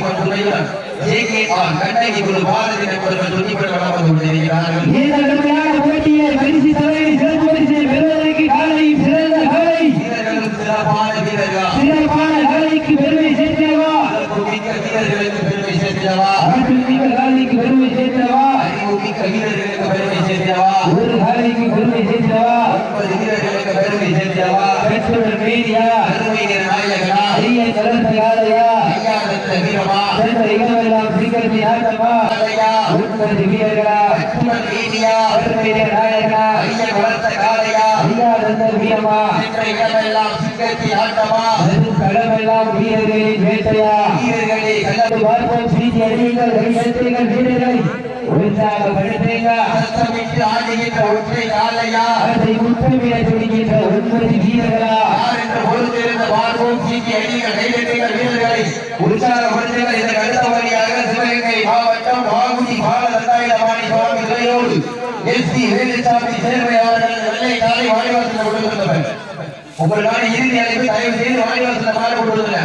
Madurai J K R Kannagi Guru Bharathi நண்பர்கள் துணிப்பட வளர்ந்து கொண்டிருக்கிறார்கள் இந்த கடுமையான போட்டியை பரிசு தலைமை சிறப்பு பரிசை பெறுவதற்கு காலை சிறந்த காலை வீரர்களும் சிறப்பான வீரர்கள் சிறப்பான காலைக்கு பெருமை சேர்த்தவா மிக்க வீரர்களுக்கு பெருமை சேர்த்தவா ஆட்டுமிக்க காலைக்கு பெருமை சேர்க்கிறவா அறிவு மிக்க வீரர்களுக்கு பெருமை சேர்க்கிறவா ஒரு காலைக்கு பெருமை சேர்க்கிறவா ஒன்பது வீரர்களுக்கு பெருமை சேர்க்கிறவா பெற்றோர் மீதியா அருமை நிற நாயகனா அரிய கலந்த காலையா ஐயா தந்த வீரமா சென்ற இடமெல்லாம் சீக்கிரத்தை காளையா ஒன்பது வீரர்களா அற்புதம் வீதியா அருமையிலே நாயகனா ஐயன் வளர்த்த காளையா ஐயா தந்த வீரமா. சென்ற இடமெல்லாம் சிங்கத்தி ஆட்டமா களமெல்லாம் வீரர்களின் வேட்டையா. வீரர்களே கலந்து பார்ப்போம் சீட்டி அடியுங்கள் கையெழுத்துங்கள் வீரர்களை. உற்சாகப்படுத்துங்க சத்தமிட்டு ஆடுகின்ற ஒற்றை காளையா. அதை முத்தமிட துடிக்கின்ற ஒன்பது வீரர்களா. யார் என்று பொறுத்திருந்த பார்வோம் சீட்டி அடிகள் கைதட்டுங்கள் வீரர்களை. உற்சாகப்படுத்துங்கள் இதற்கு அடுத்தபடியாக சிவகங்கை மாவட்டம் வாகுடி பாலதத்தாயுதபாணி சுவாமி துறையோடு எஸ் சி வேலுசாமி சேர்வையாளர்கள் வெள்ளை காலை வாடிவாசல் கொடுத்திருந்தவர் உங்களுக்கான இறுதி அழைப்பு தயவு செய்து வாடிவாசல் மாற கொடுத்துருங்க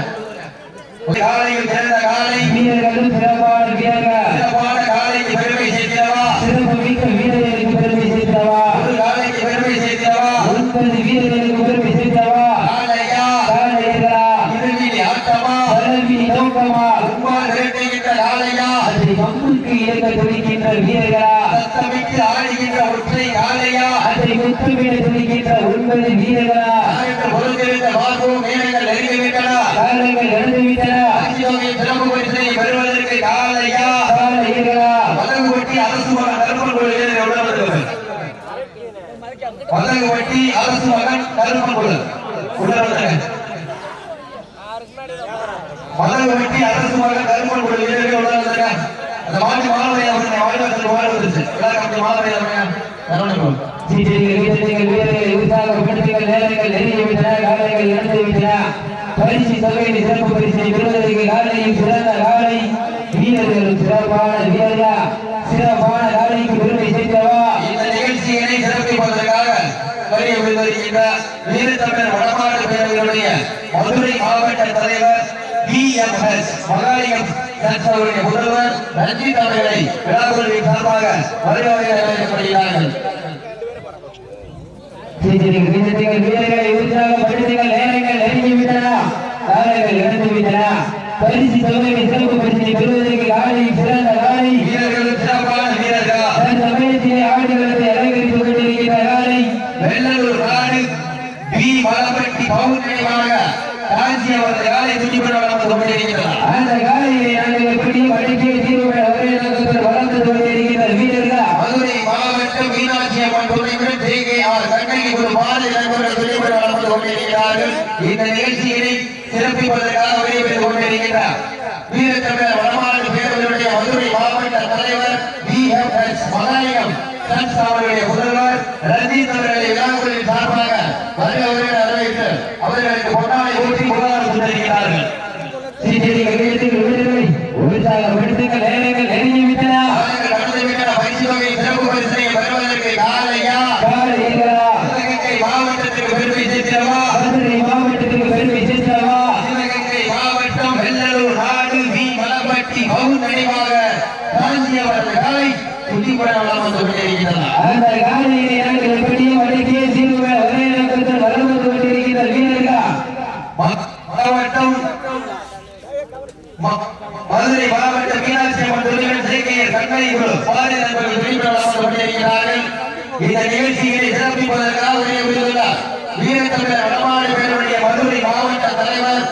காலையில் சிறந்த காலை வீரர்களும் சிறப்பாக வீரர்கள் சிறப்பான காலைக்கு பெருமை சேர்க்கிறவா சிறப்பு மிக்க வீரர்களுக்கு பெருமை சேர்த்தவா ஒரு காலைக்கு பெருமை சேர்க்கிறவா ஒன்பது வீரர்களுக்கு பெருமை சேர்த்தவா காலையா காலையர்களா இறுதியில் ஆட்டமா பரவி நோக்கமா உம்மால் விரட்டுகின்ற காலையா அதை கம்புக்கு இயக்க துடிக்கின்ற வீரர்களா? சத்தமிட்டு ஆடுகின்ற ஒற்றை காலையா அதை முத்தமிட துடிக்கின்ற ஒன்பது வீரர்களா? என்று பொறுத்திருந்த பார்வோம் மேலங்கள் நெருங்கிவிட்டன. காலங்கள் நடந்துவிட்டன சிறப்பு பரிசனை பெறுவதற்கு காலையா? காலையர்களா? பதகு வட்டி அரசு மகன் கருப்பன் உணர்ந்தவர் பதகு வட்டி அரசு மகன் கருப்பன் உணர்ந்தவர் பதகு வட்டி அரசு மகன் அந்த மாட்டு மாணவை அவருடைய வாழ்வாசல் வாழ்வதற்கு எல்லாரும் மாணவை அவருடைய சீட்டிகள் வீரர்கள் வீரர்களை உற்சாகப்படுத்துங்கள் நேரங்கள் காலைகள் பரிசு தொகையின் சிறப்பு பரிசை பெறுவதற்கு காலையில் சிறந்த காலை வீரர்களும் சிறப்பான வீரர்களா சிறப்பான காலைக்கு பெருமை சேர்த்தவா இந்த நிகழ்ச்சியினை சிறப்பிப்பதற்காக வருகை புரிந்திருக்கின்ற வீரத்தமிழர் வடமாடு பேரவையுடைய மதுரை மாவட்ட தலைவர் பி எம் எஸ் மகாலிங்கம் சர்ச்சவருடைய முதல்வர் ரஞ்சித் அவர்களை விழாக்குழுவின் சார்பாக வருவாய் அழைக்கப்படுகிறார்கள் சீட்டிகள் வீரர்கள் வீரர்களை உற்சாகப்படுத்துங்கள் நேரங்கள் நெருங்கிவிட்டன காலைகள் நடந்துவிட்டன பரிசு தொகையின் சிறப்பு பரிசை பெறுவதற்கு காலையில் சிறந்த காலை. வீரர்கள் சிறப்பான வீரர்கள். சமயத்திலே ஆடுகளத்தை அலங்கரித்துக் கொண்டிருக்கின்ற காலை. வெள்ளலூர் நாடு பி மலப்பட்டி பௌர்ணமியாக காஞ்சி அவரது காலை துணிபட வளர்ந்து கொண்டிருக்கிறார் அந்த காலையை நாங்கள் எப்படியும் அடிக்கே தீர்வுகள் ஒரே நோக்கத்தில் வளர்ந்து கொண்டிருக்கிற வீரர்கள் மதுரை மாவட்டம் மீனாட்சி அம்மன் துணையுடன் ஜே கே ஆர் கண்ணகி ஒரு பாரதி நண்பர்கள் துணைபட வளர்ந்து கொண்டிருக்கிறார்கள் இந்த நிகழ்ச்சியினை சிறப்பிப்பதற்காக வருகை கொண்டிருக்கிறார் வீரத்தமிழர் வடமாநில பேரவையுடைய மதுரை மாவட்ட தலைவர் எம். எஸ். மகாலிங்கம். சன்ஸ் அவருடைய முதல்வர் ரஞ்சித் அவர்களை விழாக்குழுவின் சார்பாக வருகிறவர்கள் அறிவித்து அவர்களுக்கு பொன்னாடை ஊற்றி புகழாரம் உற்சாகப்படுத்துங்கள் நேரங்கள் அவர்கள் பரிசு வகை சிறப்பு பரிசனை பெறுவதற்கு காலையா? மாவட்டத்திற்கு பெருமை சேர்க்கிறவா மதுரை மாவட்டத்திற்கு பெருமை சேர்த்தவா சிவகங்கை மாவட்டம் வெள்ளலூர் நாடு வி மலப்பட்டி பவுன் நினைவாக காஞ்சி அவரது காலை துடிபட வளம் வந்து கொண்டிருக்கிறார் அந்த காலையை நாங்கள் எப்படியும் ஒரே வளர்ந்து கொண்டிருக்கிற மாவட்டம் மதுரை மாவட்ட மீனாட்சி அம்மன் சேர்க்கையர் குழு நண்பர்கள் கொண்டிருக்கிறார்கள். இந்த நிகழ்ச்சிகளை சிறப்பிப்பதற்காக வீரத்தமிழர் வடமாடு பேருடைய மதுரை மாவட்ட தலைவர்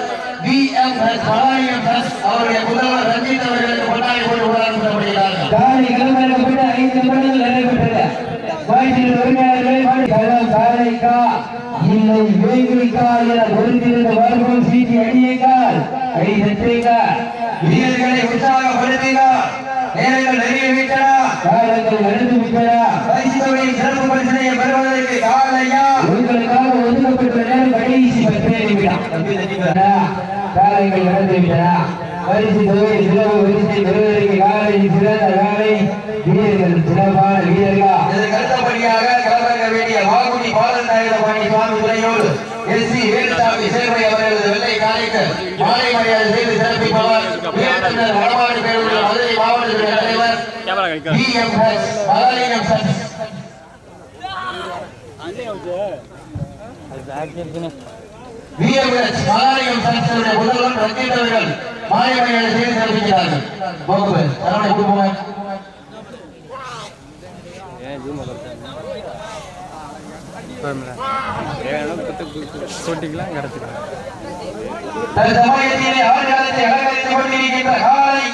பி எம் எஸ் அவருடைய முதல்வர் ரஞ்சித் அவர்களுக்கு போட்டு உருவாக்கப்படுகிறார்கள் காலை ஐந்து நிமிடங்கள் வயதில் காலைக்கா இல்லை என வர்க்கம் சீட்டி வீரர்களை உற்சாகப்படுத்தினார் நேரங்கள் நெருங்கிவிட்டன காலங்கள் நடந்து விட்டன பரிசுத்தொகையின் சிறப்பு பரிசனையை பெறுவதற்கு காலையா உங்களுக்காக ஒதுக்கப்பட்ட நேரம் கடைசி பத்தே நிமிடம் காலங்கள் நடந்து விட்டன பரிசு தொகை சிறப்பு பரிசை பெறுவதற்கு காலை சிறந்த காலை வீரர்கள் சிறப்பான வீரர்கள்? இதற்கு அடுத்தபடியாக கலந்துக்க வேண்டிய வாகுடி பாலநாயகபாணி சுவாமி துணையோடு எஸ் சி வேலுசாமி சேவை அவர்களது வெள்ளை காலைக்கு மாலை மரியாதை செய்து சிறப்பிப்பவர் வீரத்தமிழர் வடமாடு பேருள்ள மதுரை மாவட்டத்தின் தலைவர் P M S Mahalingam church VMS மகாலயம் சர்ச்சனுடைய முதல்வர் ரஞ்சித் அவர்கள் மாலை செய்து சிறப்பிக்கிறார்கள் போகுது தற்சமயத்திலே அலங்கரித்துக் கொண்டிருக்கின்ற காலை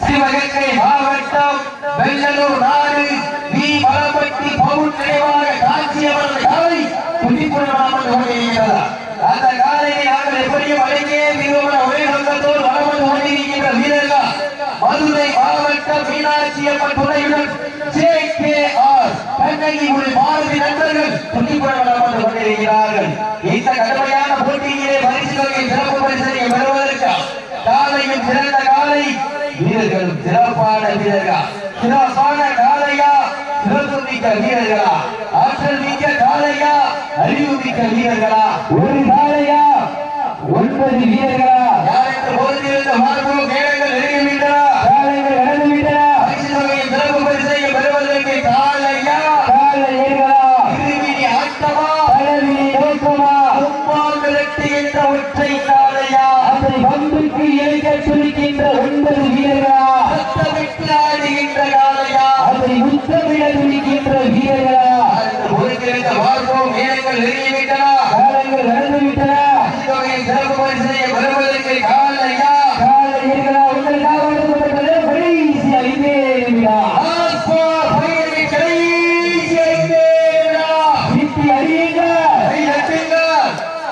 சிவகங்கை மாவட்டம் நாடு வி. பலப்பட்டி பவுன் நினைவாக காலை துடிப்புடன் கொண்டிருக்கிறதா அந்த காலையை நாங்கள் எப்படியும் அடங்கியே மிகவும் ஒரே நோக்கத்தோடு வளம் வந்து கொண்டிருக்கின்ற வீரர்கள் மதுரை மாவட்ட மீனாட்சி அம்மன் துணையுடன் ஜே கே ஆர் கண்ணகி உள்ள மாருதி நண்பர்கள் துடிப்புடன் வளம் வந்து கொண்டிருக்கிறார்கள் இந்த கடுமையான போட்டியிலே பரிசு தொகை சிறப்பு பரிசனை பெறுவதற்கு காலையும் சிறந்த காலை வீரர்களும் சிறப்பான வீரர்கள். சிறப்பான காலையா சிறப்பு மிக்க வீரர்களா? ஆற்றல் மிக்க காலையா அறிவு மிக்க வீரர்களா? ஒன்பது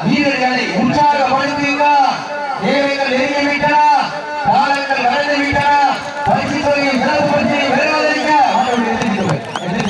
வீரர்களை உற்சாகப்படுத்துங்கள் தேவைகள் நெருங்கிவிட்டன காலங்கள் வளர்ந்து விட்டன பரிசு தொகையை சிறப்பு பரிசை பெறுவதற்கு மாணவர்கள் எந்திரிச்சு